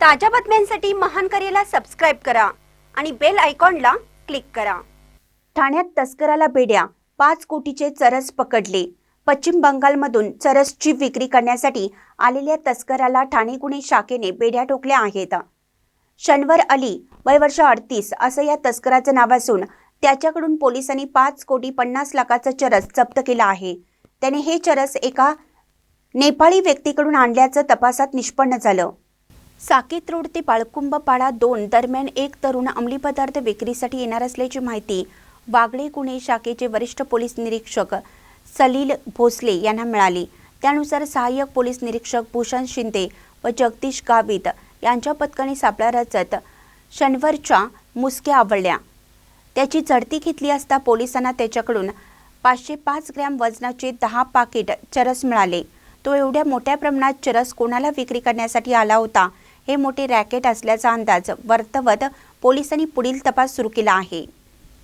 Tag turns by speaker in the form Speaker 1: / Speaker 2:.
Speaker 1: ताज्या बातम्यांसाठी महान करेला सबस्क्राईब करा आणि बेल आयकॉनला क्लिक करा. ठाण्यात तस्कराला बेड्या पाच कोटीचे चरस पकडले. पश्चिम बंगालमधून चरसची विक्री करण्यासाठी आलेल्या तस्कराला ठाणे गुन्हे शाखेने बेड्या ठोकल्या आहेत. शनवर अली वय वर्ष अडतीस असं या तस्कराचं नाव असून त्याच्याकडून पोलिसांनी पाच कोटी पन्नास लाखाचं चरस जप्त केलं आहे. त्याने हे चरस एका नेपाळी व्यक्तीकडून आणल्याचं तपासात निष्पन्न झालं. साकेत रोड ते पाळकुंभपाडा दोन दरम्यान एक तरुण अंमली पदार्थ विक्रीसाठी येणार असल्याची माहिती वागळे गुन्हे शाखेचे वरिष्ठ पोलीस निरीक्षक सलील भोसले यांना मिळाली. त्यानुसार सहाय्यक पोलीस निरीक्षक भूषण शिंदे व जगदीश गावित यांच्या पथकाने सापळा रचत शनिवारच्या मुसक्या आवडल्या त्याची झडती घेतली असता पोलिसांना त्याच्याकडून पाचशे पाच ग्रॅम वजनाचे दहा पाकिट चरस मिळाले. तो एवढ्या मोठ्या प्रमाणात चरस कोणाला विक्री करण्यासाठी आला होता? हे मोठे रॅकेट असल्याचा अंदाज वर्तवत पोलिसांनी पुढील तपास सुरू केला आहे.